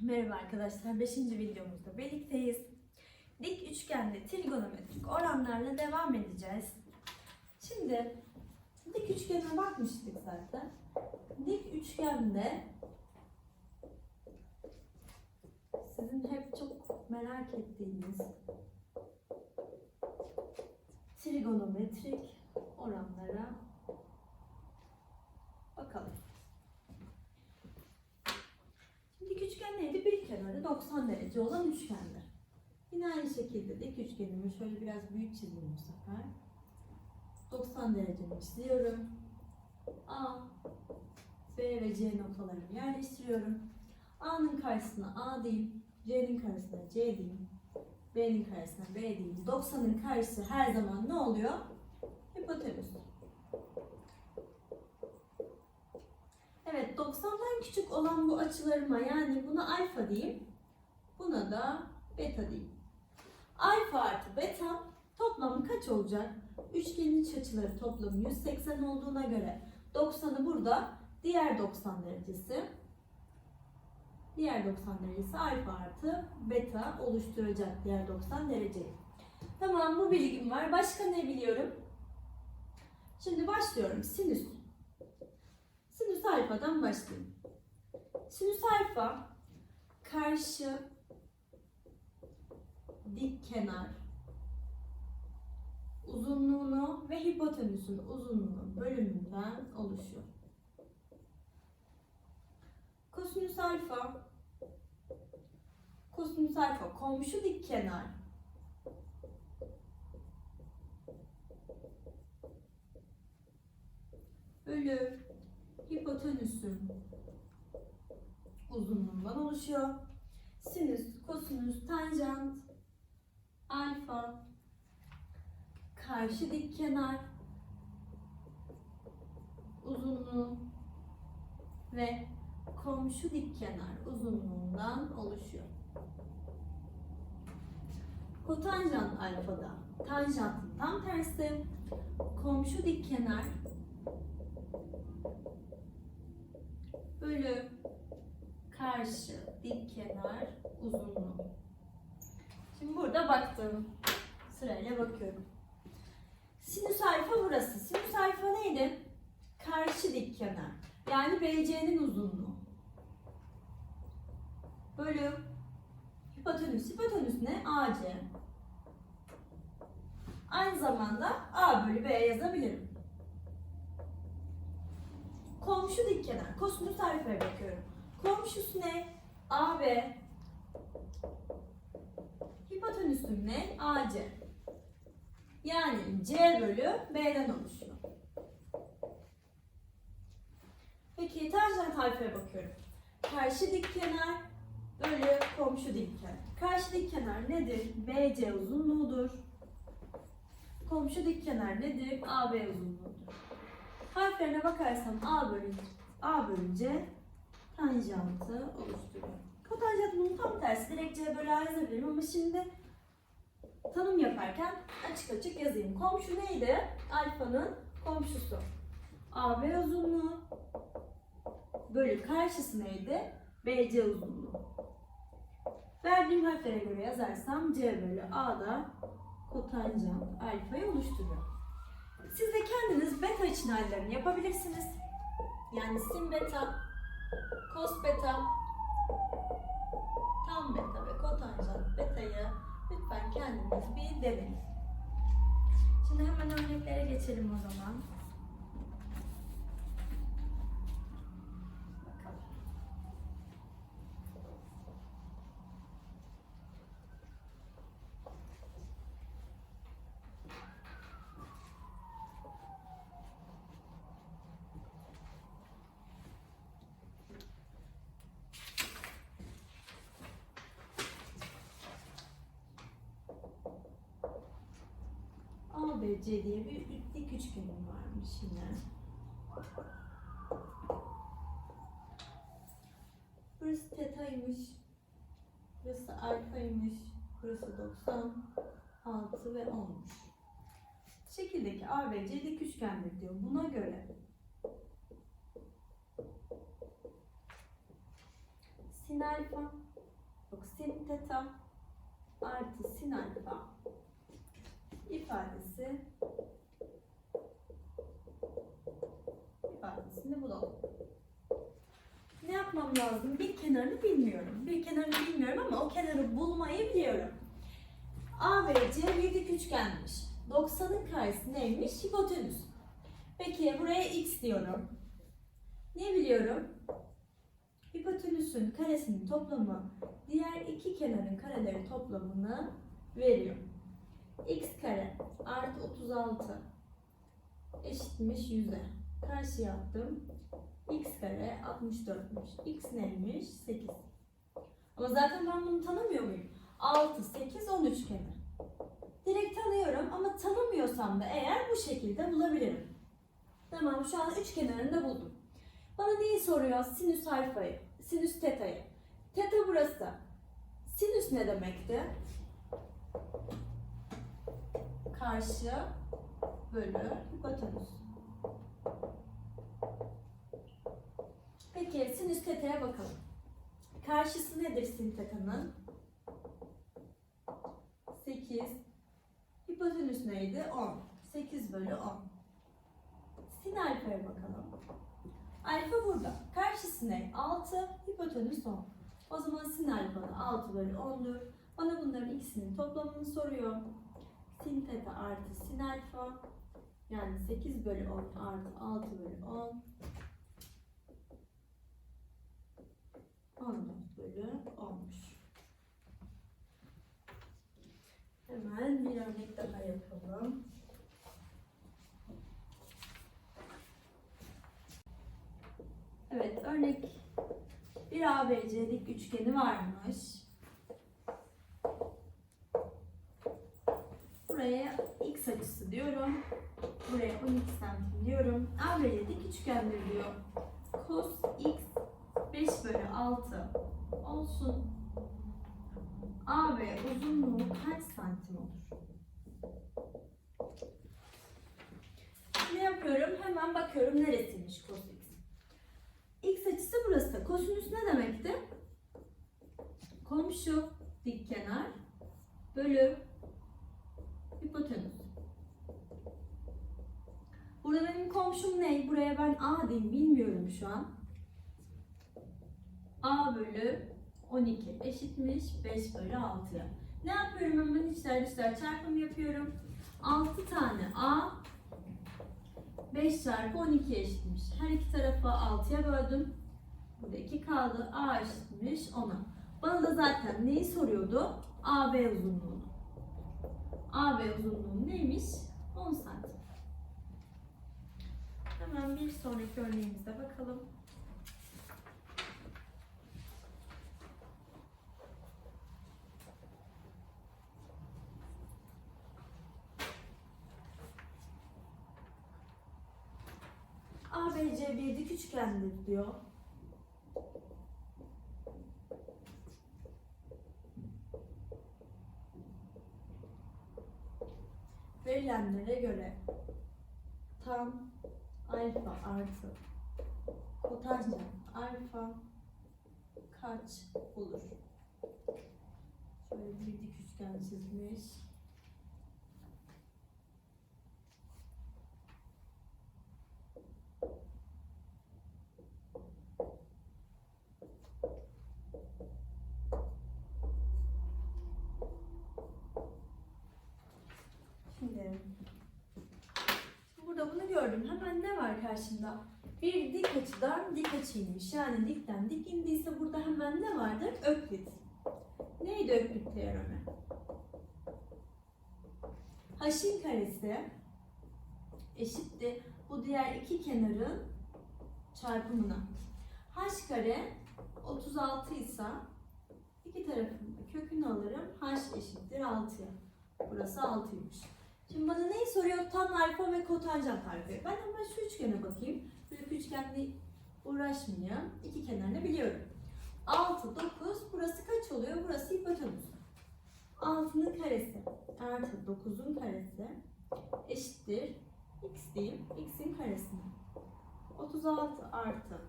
Merhaba arkadaşlar, 5. videomuzda birlikteyiz. Dik üçgende trigonometrik oranlarla devam edeceğiz. Şimdi dik üçgene bakmıştık zaten. Dik üçgende sizin hep çok merak ettiğiniz trigonometrik oranlara bakalım. Dik üçgen neydi? Bir kenarı 90 derece olan üçgendi. Yine aynı şekilde dik üçgenimi şöyle biraz büyük çizeyim bu sefer. 90 derecemi çiziyorum. A, B ve C noktalarını yerleştiriyorum. A'nın karşısına A diyeyim. C'nin karşısına C diyeyim. B'nin karşısına B diyeyim. 90'ın karşısı her zaman ne oluyor? Hipotenüs. Evet 90'dan küçük olan bu açılarıma yani buna alfa diyeyim. Buna da beta diyeyim. Alfa artı beta toplamı kaç olacak? Üçgenin iç açıları toplamı 180 olduğuna göre 90'ı burada diğer 90 derecesi diğer 90 derecesi alfa artı beta oluşturacak diğer 90 dereceyi. Tamam bu bilgim var. Başka ne biliyorum? Şimdi başlıyorum. Sinüs. Sinüs alfadan başlayayım. Sinüs alfa karşı dik kenar uzunluğunu ve hipotenüsün uzunluğu bölümünden oluşuyor. Kosinüs alfa kosinüs alfa komşu dik kenar bölü hipotenüsün uzunluğundan oluşuyor. Sinüs, kosinüs, tanjant, alfa, karşı dik kenar, uzunluğu ve komşu dik kenar uzunluğundan oluşuyor. Kotanjant alfada tanjantın tam tersi, komşu dik kenar bölü karşı dik kenar uzunluğu. Şimdi burada baktım. Sırayla bakıyorum. Sinüs alfa burası. Sinüs alfa neydi? Karşı dik kenar. Yani BC'nin uzunluğu. Bölü hipotenüs. Hipotenüs ne? AC. Aynı zamanda A bölü B yazabilirim. Komşu dik kenar. Kosinüs alfaya bakıyorum. Komşusu ne? AB. Hipotenüsüm ne? AC. Yani C bölü B'den oluşuyor. Peki tanjant alfaya bakıyorum. Karşı dik kenar bölü komşu dik kenar. Karşı dik kenar nedir? BC uzunluğudur. Komşu dik kenar nedir? AB uzunluğudur. Harflerine bakarsam A bölünce, A bölünce tanjantı oluşturuyor. Kotanjant bunun tam tersi. Direkt C bölü A yazabilirim ama şimdi tanım yaparken açık açık yazayım. Komşu neydi? Alfanın komşusu. AB uzunluğu bölü karşısı neydi? BC uzunluğu. Verdiğim harflere göre yazarsam C bölü A da kotanjant alfayı oluşturuyor. Siz de kendiniz beta için hallerini yapabilirsiniz. Yani sin beta, cos beta, tam beta ve kotanjant beta'yı lütfen kendiniz bir deneyin. Şimdi hemen örneklere geçelim o zaman. Bakalım. ABC diye bir dik üçgenim varmış yine. Burası tetaymış. Burası alfaymış. Burası 96 ve 10'muş. Şekildeki ABC dik üçgendir diyor. Buna göre sin alfa yok sin teta artı sin alfa ifadesi ifadesini bulalım. Ne yapmam lazım? Bir kenarını bilmiyorum. Bir kenarını bilmiyorum ama o kenarı bulmayı biliyorum. A ve C bir dik üçgenmiş. 90'ın karesi neymiş? Hipotenüs. Peki buraya x diyorum. Ne biliyorum? Hipotenüsün karesinin toplamı diğer iki kenarın kareleri toplamını veriyor. X kare artı 36 eşitmiş 100'e. Karşıya attım. x kare 64'müş. x neymiş? 8. Ama zaten ben bunu tanımıyor muyum? 6, 8, 10 üçgeni. Direkt tanıyorum ama tanımıyorsam da eğer bu şekilde bulabilirim. Tamam şu an üç kenarını da buldum. Bana neyi soruyor? Sinüs alfayı, sinüs teta'yı. Teta burası. Sinüs ne demekti? Karşı bölü hipotenüs. Peki sinüs teta'ya bakalım. Karşısı nedir sin teta'nın? 8. Hipotenüs neydi? 10. 8 bölü 10. Sin alfaya bakalım. Alfa burada. Karşısı ne? 6. Hipotenüs 10. O zaman sin alfanın 6 bölü 10'dur. Bana bunların ikisinin toplamını soruyor. Sin teta artı sin alfa. Yani 8 bölü 10 artı 6 bölü 10. 14 bölü 10'muş. Hemen bir örnek daha yapalım. Evet, örnek bir ABC dik üçgeni varmış. Buraya x açısı diyorum. Buraya 12 santim diyorum. ABC diyor. Cos x 5 bölü 6 olsun. AB uzunluğu kaç santim olur? Ne yapıyorum? Hemen bakıyorum neresiymiş cos x. X açısı burası. Kosinüs ne demekti? Komşu dik kenar bölü hipotenüs. Burada benim komşum ne? Buraya ben A diyeyim bilmiyorum şu an. A bölü 12 eşitmiş 5 bölü 6'ya. Ne yapıyorum hemen içler dışlar çarpım yapıyorum. 6 tane A 5 çarpı 12 eşitmiş. Her iki tarafı 6'ya böldüm. Burada 2 kaldı. A eşitmiş 10'a. Bana da zaten neyi soruyordu? AB uzunluğunu. AB uzunluğu neymiş? 10 santim. Hemen bir sonraki örneğimize bakalım. ABC bir dik üçgendir diyor. Verilenlere göre tam alfa artı kotanjant alfa kaç olur? Şöyle bir dik üçgen çizmiş. Şimdi bunu gördüm. Hemen ne var karşımda? Bir dik açıdan dik açıymış. Yani dikten dik indiyse burada hemen ne vardır? Öklit. Neydi öklit teoremi? H'in karesi eşittir bu diğer iki kenarın çarpımına. H kare 36 ise iki tarafın kökünü alırım. H eşittir 6'ya. Burası 6'ymış. Şimdi bana neyi soruyor? Tan alfa ve kotanjant alfa. Ben hemen şu üçgene bakayım. Büyük üçgenle uğraşmayayım. İki kenarını biliyorum. 6, 9. Burası kaç oluyor? Burası hipotenüs. 6'nın karesi artı 9'un karesi eşittir. X diyeyim. X'in karesine. 36 artı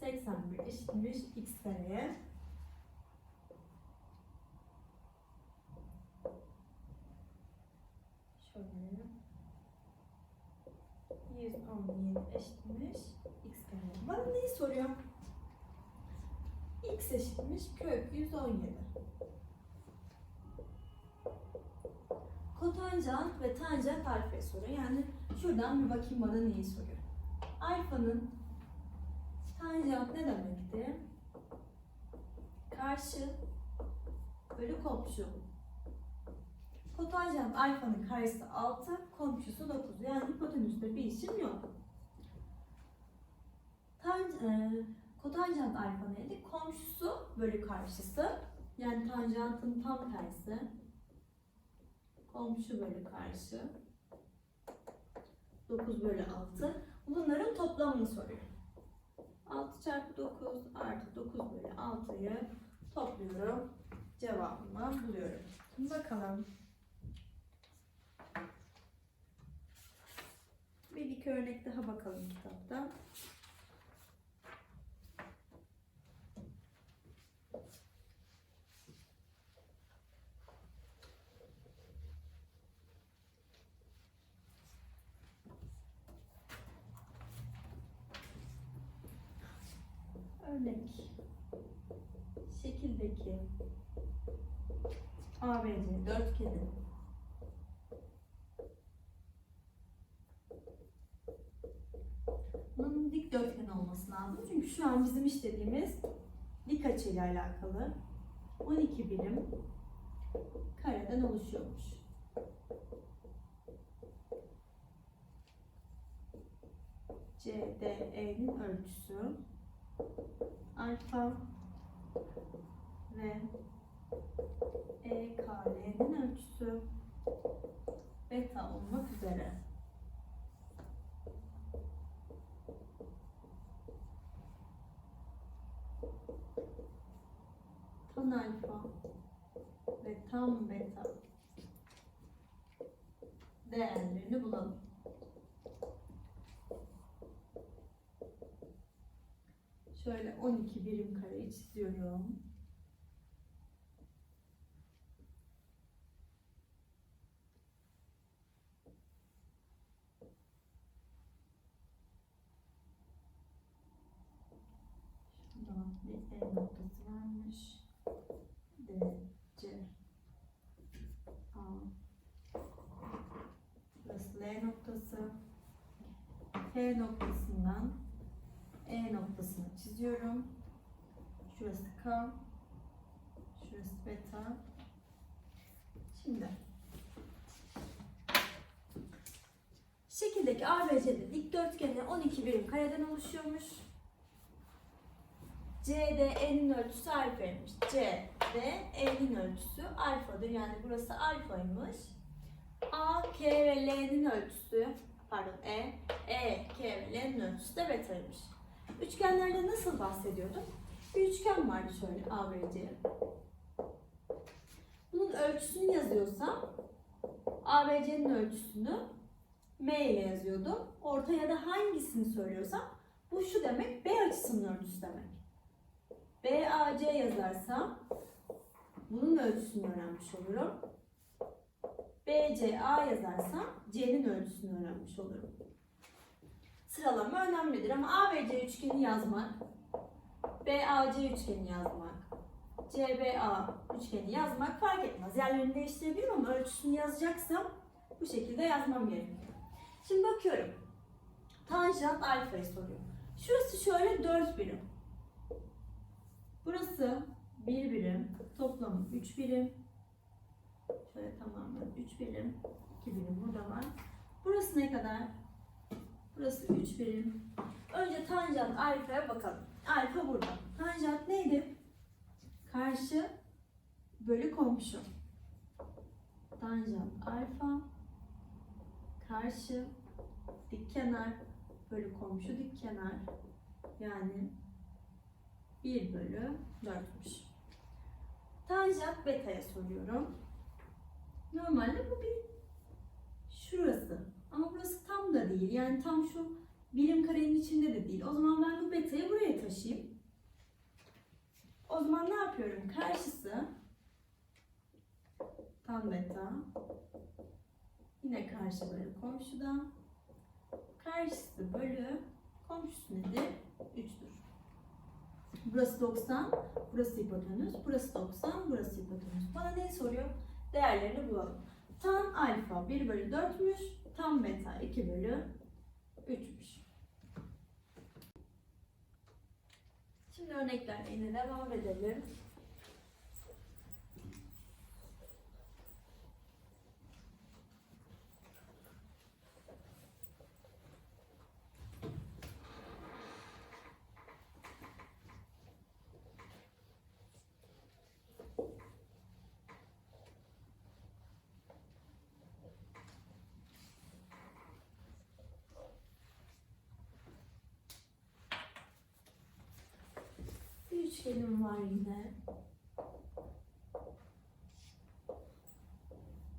81 eşitmiş x kareye. Şöyle. 117 eşitmiş x kare. Bana neyi soruyor? x eşitmiş kök 117. Kotanjant ve tanjant alfayı soruyor. Yani şuradan bir bakayım bana neyi soruyor. Alfanın tanjant ne demekti? Karşı bölü komşu. Kotanjant alfanın karşısı 6, komşusu 9. Yani hipotenüste bir işim yok. Tan, e, kotanjant alfa neydi? Komşusu bölü karşısı. Yani tanjantın tam tersi. Komşu bölü karşı. 9 bölü 6. Bunların toplamını soruyor. 6 çarpı 9 artı 9 bölü 6'yı topluyorum. Cevabımı buluyorum. Bakalım. Bir iki örnek daha bakalım kitapta. Örnek. Şekildeki ABC dörtgeni Bunun olması lazım. Çünkü şu an bizim işlediğimiz dik açıyla alakalı 12 birim kareden oluşuyormuş. CDE'nin ölçüsü alfa ve EKL'nin ölçüsü beta olmak üzere. Tan alfa ve tam beta değerlerini bulalım. Şöyle 12 birim kareyi çiziyorum. Şurada bir E noktası varmış. D, C, A. Burası L noktası. F noktasından E noktasını çiziyorum. Şurası K. Şurası beta. Şimdi şekildeki ABC'de dikdörtgeni 12 birim kareden oluşuyormuş. CDE'nin ölçüsü alfaymış. CDE'nin ölçüsü alfadır. Yani burası alfaymış. A, ve L'nin ölçüsü pardon E, E, K ve L'nin ölçüsü de betaymış. Üçgenlerde nasıl bahsediyordum? Bir üçgen vardı şöyle ABC. Bunun ölçüsünü yazıyorsam ABC'nin ölçüsünü M ile yazıyordum. Ortaya da hangisini söylüyorsam bu şu demek B açısının ölçüsü demek. BAC yazarsam bunun ölçüsünü öğrenmiş olurum. BCA yazarsam C'nin ölçüsünü öğrenmiş olurum. Sıralama önemlidir ama ABC üçgeni yazmak, BAC üçgeni yazmak, CBA üçgeni yazmak fark etmez. Yerlerini değiştirebilirim ama ölçüsünü yazacaksam bu şekilde yazmam gerekiyor. Şimdi bakıyorum. Tanjant alfayı soruyor. Şurası şöyle 4 birim. Burası 1 birim, toplamı 3 birim. Şöyle tamamen 3 birim, 2 birim burada var. Burası ne kadar? Burası 3 birim. Önce tanjant alfaya bakalım. Alfa burada. Tanjant neydi? Karşı bölü komşu. Tanjant alfa karşı dik kenar bölü komşu dik kenar yani 1 bölü 4'müş. Tanjant beta'ya soruyorum. Normalde bu bir şurası. Ama burası tam da değil. Yani tam şu Birim karenin içinde de değil. O zaman ben bu beta'yı buraya taşıyayım. O zaman ne yapıyorum? Karşısı tam beta. Yine karşı bölü komşuda. Karşısı bölü komşusu nedir? 3'tür. Burası 90, burası hipotenüs, burası 90, burası hipotenüs. Bana neyi soruyor? Değerlerini bulalım. Tan alfa 1 bölü 4'müş, tan beta 2 bölü 3'müş. Şimdi örneklerle yine devam edelim. Bir üçgenim var yine.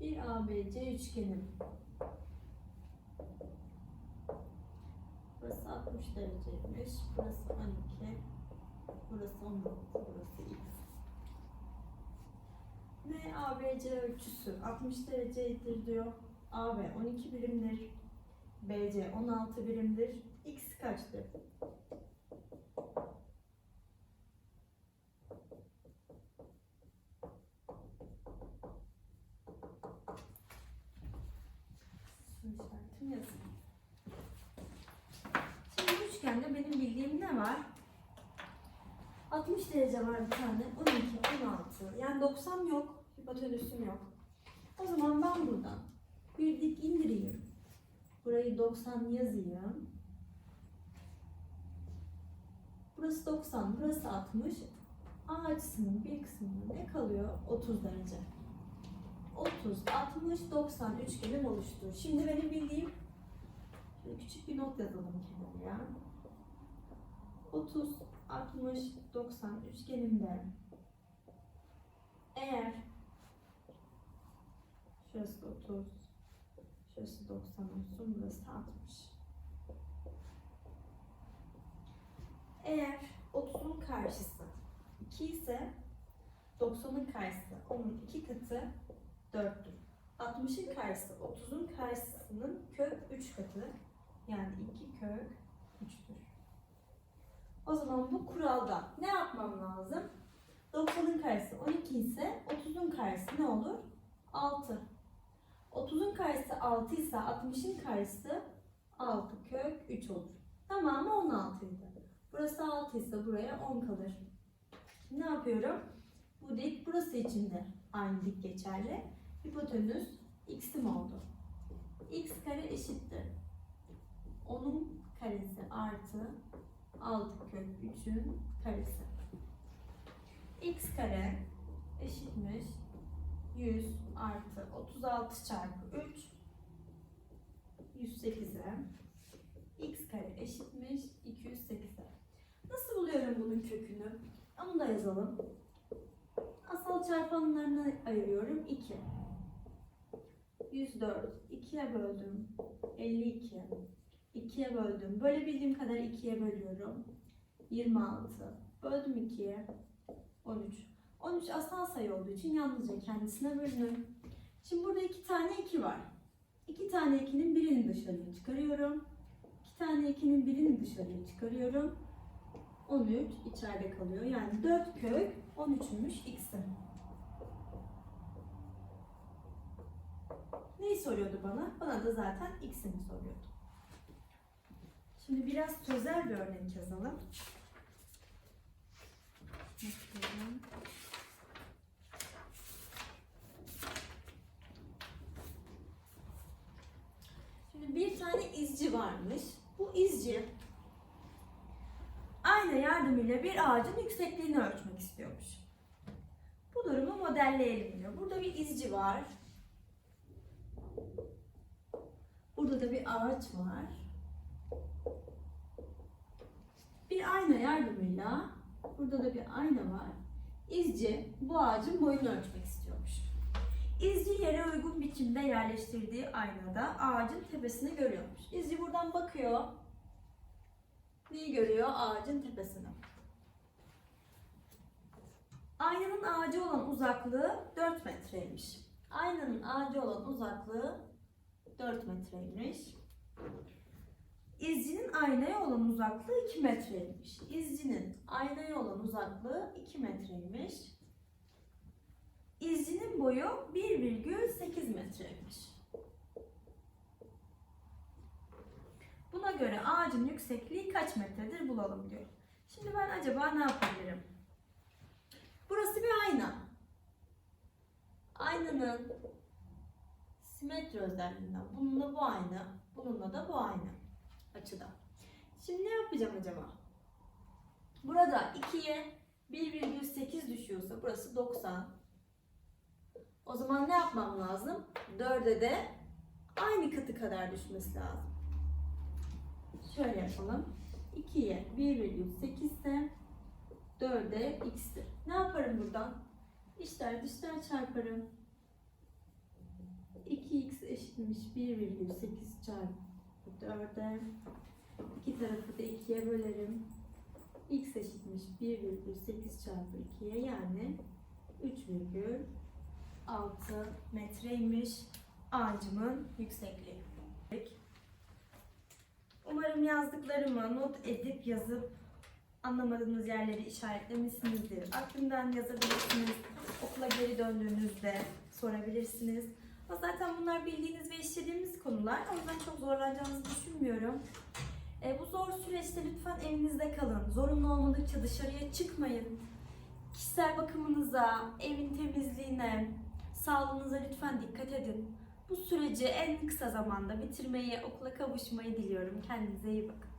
Bir ABC üçgenim. Burası 60 dereceymiş. Burası 12. Burası 16. Burası X. Ve ABC ölçüsü 60 derecedir diyor. AB 12 birimdir. BC 16 birimdir. X kaçtır? Şimdi üçgende benim bildiğim ne var? 60 derece var bir tane. 12, 16. Yani 90 yok. Hipotenüsüm yok. O zaman ben buradan bir dik indireyim. Burayı 90 yazayım. Burası 90, burası 60. A açısının bir kısmında ne kalıyor? 30 derece. 30, 60, 90 üçgenim oluştu. Şimdi benim bildiğim şöyle küçük bir not yazalım kenara. 30, 60, 90 üçgenimde eğer şurası 30, şurası 90 olsun, burası 60. Eğer 30'un karşısı 2 ise 90'ın karşısı onun 2 katı 4'tür. 60'ın karşısı 30'un karşısının kök 3 katı. Yani 2 kök 3'tür. O zaman bu kuralda ne yapmam lazım? 90'ın karşısı 12 ise 30'un karşısı ne olur? 6. 30'un karşısı 6 ise 60'ın karşısı 6 kök 3 olur. Tamamı 16 idi. Burası 6 ise buraya 10 kalır. Ne yapıyorum? Bu dik burası için de aynı dik geçerli. Hipotenüs x'im oldu. x kare eşittir. 10'un karesi artı 6 kök 3'ün karesi. x kare eşitmiş 100 artı 36 çarpı 3 108'e x kare eşitmiş 208'e. Nasıl buluyorum bunun kökünü? Onu da yazalım. Asal çarpanlarını ayırıyorum. 2. 104. 2'ye böldüm. 52. 2'ye böldüm. Bölebildiğim kadar 2'ye bölüyorum. 26. Böldüm 2'ye. 13. 13 asal sayı olduğu için yalnızca kendisine bölünür. Şimdi burada iki tane 2 var. İki tane 2'nin birini dışarıya çıkarıyorum. İki tane 2'nin birini dışarıya çıkarıyorum. 13 içeride kalıyor. Yani 4 kök 13'müş x'im. Neyi soruyordu bana? Bana da zaten x'imi soruyordu. Şimdi biraz sözel bir örnek yazalım. Bakıyorum. Şimdi bir tane izci varmış. Bu izci ayna yardımıyla bir ağacın yüksekliğini ölçmek istiyormuş. Bu durumu modelleyelim diyor. Burada bir izci var. Burada da bir ağaç var. Bir ayna yardımıyla burada da bir ayna var. İzci bu ağacın boyunu ölçmek istiyormuş. İzci yere uygun biçimde yerleştirdiği aynada ağacın tepesini görüyormuş. İzci buradan bakıyor. Neyi görüyor? Ağacın tepesini. Aynanın ağacı olan uzaklığı 4 metreymiş. Aynanın ağacı olan uzaklığı 4 metreymiş. İzcinin aynaya olan uzaklığı 2 metreymiş. İzcinin aynaya olan uzaklığı 2 metreymiş. İzcinin boyu 1,8 metreymiş. Buna göre ağacın yüksekliği kaç metredir bulalım diyor. Şimdi ben acaba ne yapabilirim? Burası bir ayna. Aynanın simetri özelliğinden bununla bu ayna, bununla da bu ayna açıda. Şimdi ne yapacağım acaba? Burada 2'ye 1,8 düşüyorsa burası 90. O zaman ne yapmam lazım? 4'e de aynı katı kadar düşmesi lazım. Şöyle yapalım. 2'ye 1,8 ise 4'e x'tir. Ne yaparım buradan? İşler dışlar çarparım. 2x eşitmiş 1,8 çarpı 4'e. İki tarafı da 2'ye bölerim. x eşitmiş 1,8 çarpı 2'ye yani 3,6 metreymiş ağacımın yüksekliği. Umarım yazdıklarımı not edip yazıp anlamadığınız yerleri işaretlemişsinizdir. Aklımdan yazabilirsiniz. Okula geri döndüğünüzde sorabilirsiniz. Ama zaten bunlar bildiğiniz ve işlediğimiz konular. O yüzden çok zorlanacağınızı düşünmüyorum. E, bu zor süreçte lütfen evinizde kalın. Zorunlu olmadıkça dışarıya çıkmayın. Kişisel bakımınıza, evin temizliğine, sağlığınıza lütfen dikkat edin. Bu süreci en kısa zamanda bitirmeyi, okula kavuşmayı diliyorum. Kendinize iyi bakın.